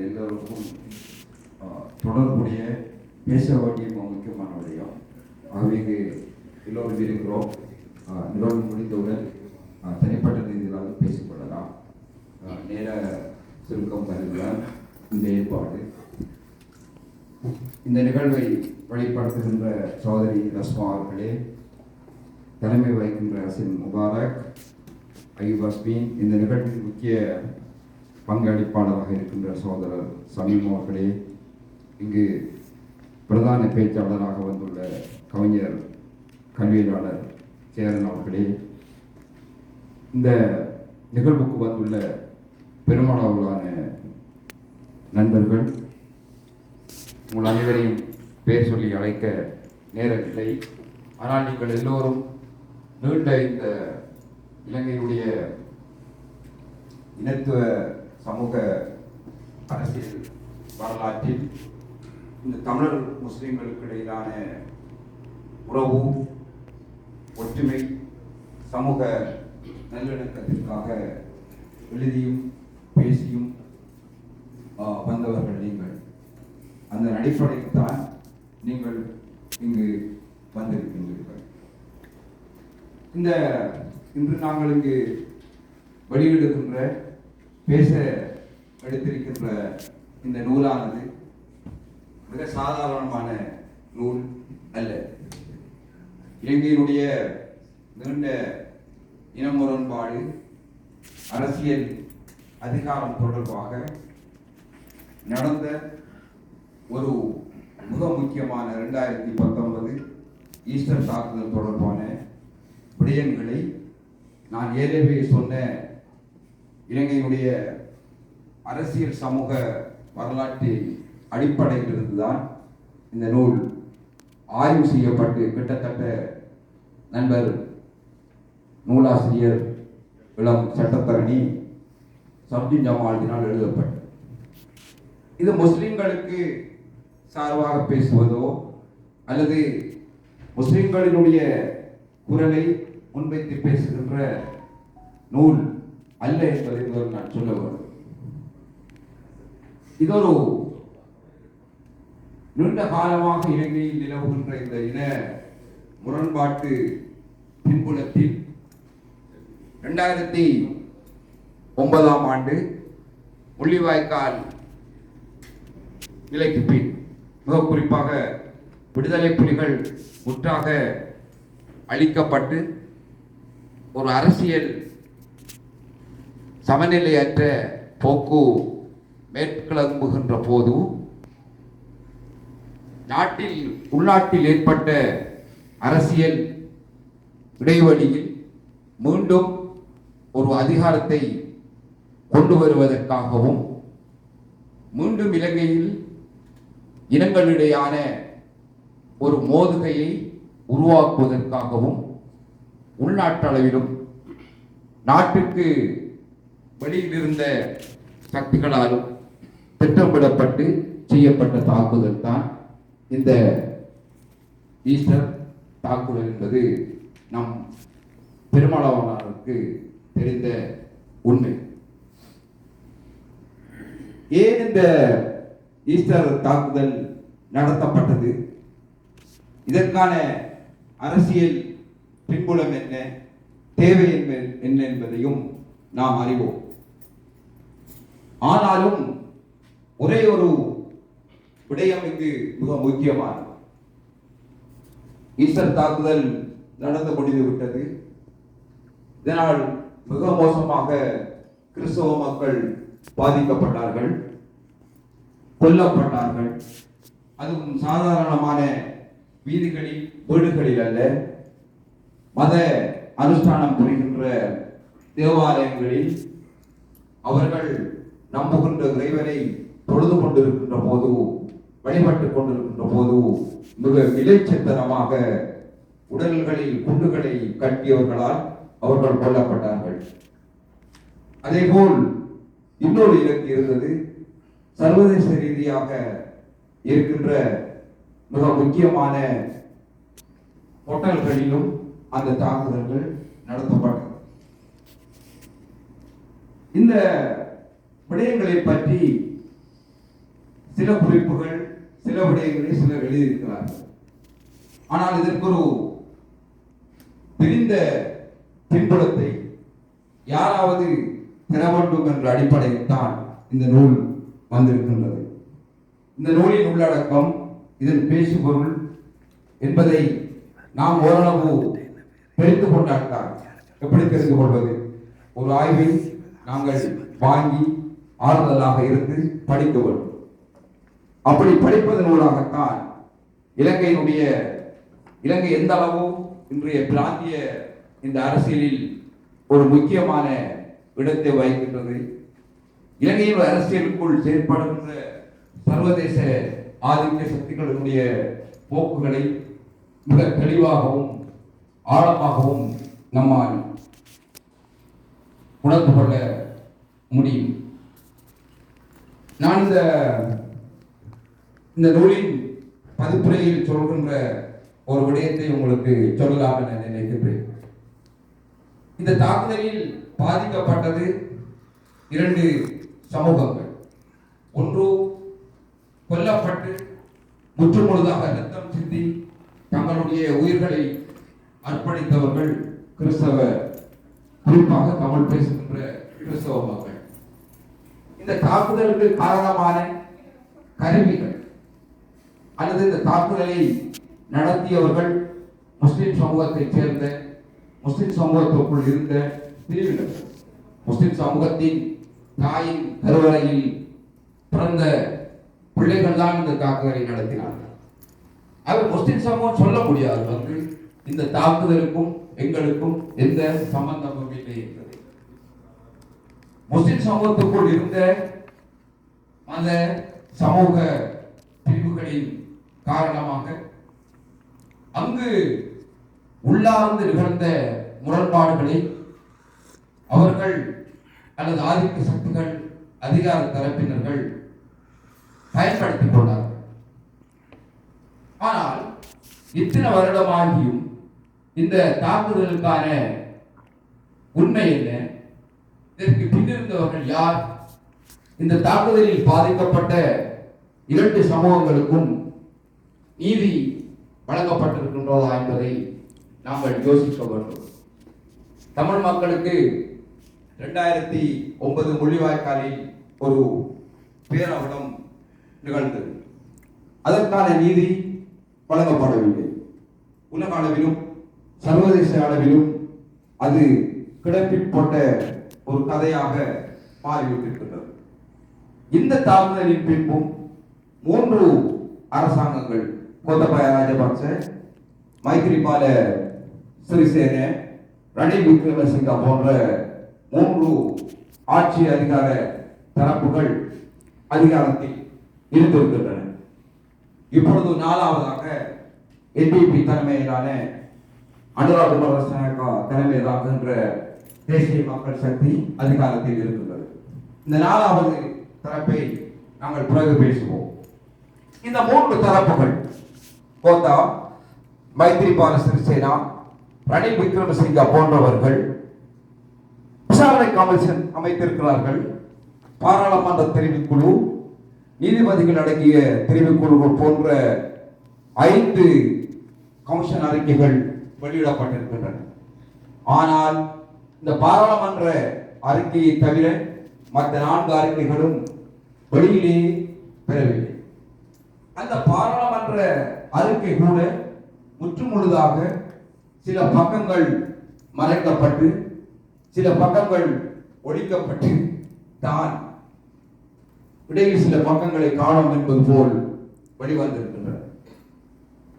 அது எல்லோருக்கும் தொடர்புடைய பேச வேண்டிய முக்கியமான விடயம். ஆகவே எல்லோரும் இருக்கிறோம். நிகழ்வு முடிந்தவுடன் தனிப்பட்ட ரீதியிலாக பேசிக்கொள்ளலாம். நேர சுருக்கம் கருதுதான் இந்த ஏற்பாடு. இந்த நிகழ்வை வழிபடுத்துகின்ற சோதரி ரஸ்மா அவர்களே தலைமை வகிக்கின்ற அரசின் முபாரக் ஐயூப் அஸ்மீன் இந்த நிகழ்வின் முக்கிய பங்களிப்பாளராக இருக்கின்ற சகோதரர் சமீம் அவர்களே இங்கு பிரதான பேச்சாளராக வந்துள்ள கவிஞர் கல்வியலாளர் சேரன் அவர்களே இந்த நிகழ்வுக்கு வந்துள்ள பெருமளவிலான நண்பர்கள் உங்கள் அனைவரையும் பேர் சொல்லி அழைக்க நேரமில்லை. ஆனால் நீங்கள் எல்லோரும் நீண்ட இந்த இலங்கையுடைய இனத்துவ சமூக அரசியல் வரலாற்றில் இந்த தமிழர் முஸ்லீம்களுக்கு இடையிலான உறவு ஒற்றுமை சமூக நல்லிணக்கத்திற்காக எழுதியும் பேசியும் வந்தவர்கள் நீங்கள். அந்த அடிப்படையில்தான் நீங்கள் இங்கு வந்திருக்கின்றீர்கள். இந்த இன்று நாங்கள் இங்கு வெளியிடுகின்ற பேச எடுத்திருக்கின்ற இந்த நூலானது மிக சாதாரணமான நூல் அல்ல. இலங்கையினுடைய நீண்ட இன முரண்பாடு அரசியல் அதிகாரம் தொடர்பாக நடந்த ஒரு மிக முக்கியமான ரெண்டாயிரத்தி பத்தொன்பது ஈஸ்டர் தாக்குதல் தொடர்பான விடயங்களை நான் ஏற்கனவே சொன்ன இலங்கையினுடைய அரசியல் சமூக வரலாற்றின் அடிப்படையிலிருந்து தான் இந்த நூல் ஆய்வு செய்யப்பட்டு கிட்டத்தட்ட நண்பர் நூலாசிரியர் இளம் சட்டத்தரணி சப்ஜின் ஜமால்தினால் எழுதப்பட்டது. இது முஸ்லிம்களுக்கு சார்பாக பேசுவதோ அல்லது முஸ்லிம்களினுடைய குரலை முன்வைத்து பேசுகின்ற நூல் அல்ல என்பதை முதல் நான் சொல்ல வேண்டும். இதொரு நீண்ட காலமாக இலங்கையில் நிலவுகின்ற இந்த இன முரண்பாட்டு பின்புலத்தில் ரெண்டாயிரத்தி ஒன்பதாம் ஆண்டு முள்ளிவாய்க்கால் நிலைக்கு பின் மிக குறிப்பாக விடுதலை புலிகள் முற்றாக அழிக்கப்பட்டு ஒரு அரசியல் சமநிலையற்ற போக்கு மேற்கிளம்புகின்ற போது நாட்டில் உள்நாட்டில் ஏற்பட்ட அரசியல் இடைவெளியில் மீண்டும் ஒரு அதிகாரத்தை கொண்டு வருவதற்காகவும் மீண்டும் இலங்கையில் இனங்களிடையான ஒரு மோதுகையை உருவாக்குவதற்காகவும் உள்நாட்டளவிலும் நாட்டுக்கு வெளியில் இருந்த சக்திகளாலும் திட்டமிடப்பட்டு செய்யப்பட்ட தாக்குதல் தான் இந்த ஈஸ்டர் தாக்குதல் என்பது. நம் பெருமளவானருக்கு தெரிந்த உண்மை. ஏன் இந்த ஈஸ்டர் தாக்குதல் நடத்தப்பட்டது? இதற்கான அரசியல் பின்புலம் என்ன? தேவை என்ன- என்ன என்பதையும் நாம் அறிவோம். ஆனாலும் ஒரே ஒரு விடயம் இங்கு மிக முக்கியமானது. ஈஸ்டர் தாக்குதல் நடந்து முடிந்து விட்டது. இதனால் மிக மோசமாக கிறிஸ்தவ மக்கள் பாதிக்கப்பட்டார்கள் கொல்லப்பட்டார்கள். அதுவும் சாதாரணமான வீதிகளில் வீடுகளில் அல்ல மத அனுஷ்டானம் புரிகின்ற தேவாலயங்களில் அவர்கள் நம்புகின்ற இறைவனை தொழுது கொண்டிருக்கின்ற போது வழிபட்டுக் கொண்டிருக்கின்ற போது மிக விளைச்சத்தனமாக உடல்களில் குண்டுகளை கட்டியவர்களால் அவர்கள் கொல்லப்பட்டார்கள். அதே போல் இன்னொரு இலக்கு இருந்தது. சர்வதேச ரீதியாக இருக்கின்ற மிக முக்கியமான ஹோட்டல்களிலும் அந்த தாக்குதல்கள் நடத்தப்பட்டது. இந்த விடயங்களை பற்றி சில குறிப்புகள் சில விடயங்களை சிலர் எழுதியிருக்கிறார்கள். ஆனால் இதற்கு ஒரு பிரிந்த பின்புலத்தை யாராவது பெற வேண்டும் என்ற அடிப்படையில் தான் இந்த நூல் வந்திருக்கின்றது. இந்த நூலின் உள்ளடக்கம் இதன் பேசுபொருள் என்பதை நாம் ஓரளவு தெரிந்து கொண்டால்தான். எப்படி தெரிந்து கொள்வது? ஒரு ஆய்வை நாங்கள் வாங்கி ஆறுதலாக இருந்து படிக்க வேண்டும் அப்படி படிப்பதனூடாகத்தான் இலங்கையினுடைய இலங்கை எந்த அளவு இன்றைய பிராந்திய இந்த அரசியலில் ஒரு முக்கியமான இடத்தை வகிக்கின்றது. இலங்கையின் அரசியலுக்குள் செயற்படுகின்ற சர்வதேச ஆதிக்க சக்திகளினுடைய போக்குகளை மிக தெளிவாகவும் ஆழமாகவும் நம்மால் உணர்ந்து கொள்ள முடியும். நான் இந்த இந்த நூலின் பதிப்புரையில் சொல்கின்ற ஒரு விடயத்தை உங்களுக்கு சொல்லலாம் என நினைக்கின்றேன். இந்த தாக்குதலில் பாதிக்கப்பட்டது இரண்டு சமூகங்கள். ஒன்று கொல்லப்பட்டு முற்றுமுழுதாக ரத்தம் சிந்தி தங்களுடைய உயிர்களை அர்ப்பணித்தவர்கள் கிறிஸ்தவ குறிப்பாக தமிழ் பேசுகின்ற கிறிஸ்தவ மக்கள். இந்த தாக்குதலுக்கு காரணமான கருவிகள் அல்லது இந்த தாக்குதலை நடத்தியவர்கள் முஸ்லிம் சமூகத்தைச் சேர்ந்த முஸ்லிம் சமூகத்திற்குள் இருந்த பிரிவினர். முஸ்லிம் சமூகத்தின் தாயின் கருவறையில் பிறந்த பிள்ளைகள் தான் இந்த தாக்குதலை நடத்தினார்கள். அவர் முஸ்லிம் சமூகம் சொல்ல முடியாது. வந்து இந்த தாக்குதலுக்கும் எங்களுக்கும் எந்த சம்பந்தமும் இல்லை சமூகத்துக்குள் இருந்த அந்த சமூக பிரிவுகளின் காரணமாக அங்கு உள்ளார்ந்து நிகழ்ந்த முரண்பாடுகளை அவர்கள் அல்லது ஆதிக்க சக்திகள் அதிகார தரப்பினர்கள் பயன்படுத்திக் கொண்டார்கள். ஆனால் இத்தனை வருடமாகியும் இந்த தாக்குதலுக்கான உண்மை என்ன? இதற்கு பின்னிருந்தவர்கள் யார்? இந்த தாக்குதலில் பாதிக்கப்பட்ட இரண்டு சமூகங்களுக்கும் நீதி வழங்கப்பட்டிருக்கின்றதா என்பதை நாங்கள் யோசிக்க வேண்டும். தமிழ் மக்களுக்கு ரெண்டாயிரத்தி ஒன்பது முள்ளிவாய்க்காலில் ஒரு பேரவலம் நிகழ்ந்தது. அதற்கான நீதி வழங்கப்படவில்லை. உலக அளவிலும் சர்வதேச அளவிலும் அது கிடப்பி போட்ட ஒரு கதையாக மாறிவிட்டிருக்கின்றது. இந்த தாக்குதலின் பின்பும் மூன்று அரசாங்கங்கள் கோத்தபாய ராஜபக்ச மைத்ரிபால சிறிசேன ரணில் விக்ரமசிங்கா போன்ற மூன்று ஆட்சி அதிகார தரப்புகள் அதிகாரத்தில் இருந்திருக்கின்றன. இப்பொழுது நாலாவதாக என்பிபி தலைமையிலான அனுராக் குமாரசாயக்கா தலைமையில் ஆகின்ற தேசிய மக்கள் சக்தி அதிகாரத்தில் இருக்கின்றது. இந்த நாலாவது தரப்பை நாங்கள் பிறகு பேசுவோம். இந்த மூன்று தரப்புகள் கோத்தா மைத்ரிபால சிறிசேனா ரணில் விக்ரமசிங்கா போன்றவர்கள் விசாரணை கமிஷன் அமைத்திருக்கிறார்கள். பாராளுமன்ற தெரிவுக்குழு நீதிபதிகள் அடங்கிய தெரிவுக்குழுகள் போன்ற ஐந்து கமிஷன் அறிக்கைகள் வெளியிடப்பட்டிருக்கின்றன. ஆனால் இந்த பாராளுமன்ற அறிக்கையை தவிர மற்ற நான்கு அறிக்கைகளும் வெளியிலே பெறவில்லை. அந்த பாராளுமன்ற அறிக்கை கூட முற்றுமுழுதாக சில பக்கங்கள் மறைக்கப்பட்டு சில பக்கங்கள் ஒழிக்கப்பட்டு தான் இடையில் சில பக்கங்களை காணும் என்பது போல் வெளிவந்திருக்கின்றன.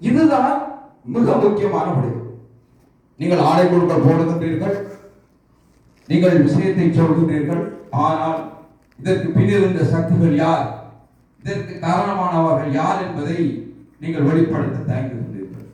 இதுதான் மிக முக்கியமான முடிவு. நீங்கள் ஆடை குழுக்கள் போடுகின்றீர்கள் நீங்கள் விஷயத்தை சொல்கிறீர்கள் ஆனால் இதற்கு பின்னிருந்த சக்திகள் யார்? இதற்கு காரணமானவர்கள் யார் என்பதை நீங்கள் வெளிப்படுத்த தயங்குகின்றீர்கள்.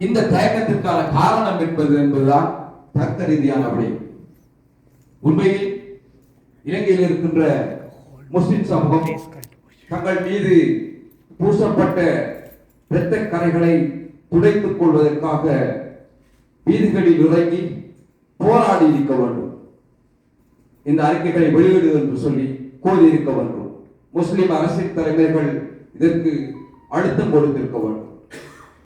இந்த தயக்கத்திற்கான காரணம் என்பது என்பதுதான் தர்க்க ரீதியான விடயம் உண்மையில் இலங்கையில் இருக்கின்ற முஸ்லிம் சமூகம் தங்கள் மீது பூசப்பட்ட இரத்த கரைகளை துடைத்துக் கொள்வதற்காக வீதிகளில் இறங்கி போராடி இருக்க வேண்டும். இந்த அறிக்கைகளை வெளியிடு என்று சொல்லி கோரி இருக்க வேண்டும். முஸ்லிம் அரசியல் தலைவர்கள் இதற்கு அழுத்தம் கொடுத்திருக்க வேண்டும்.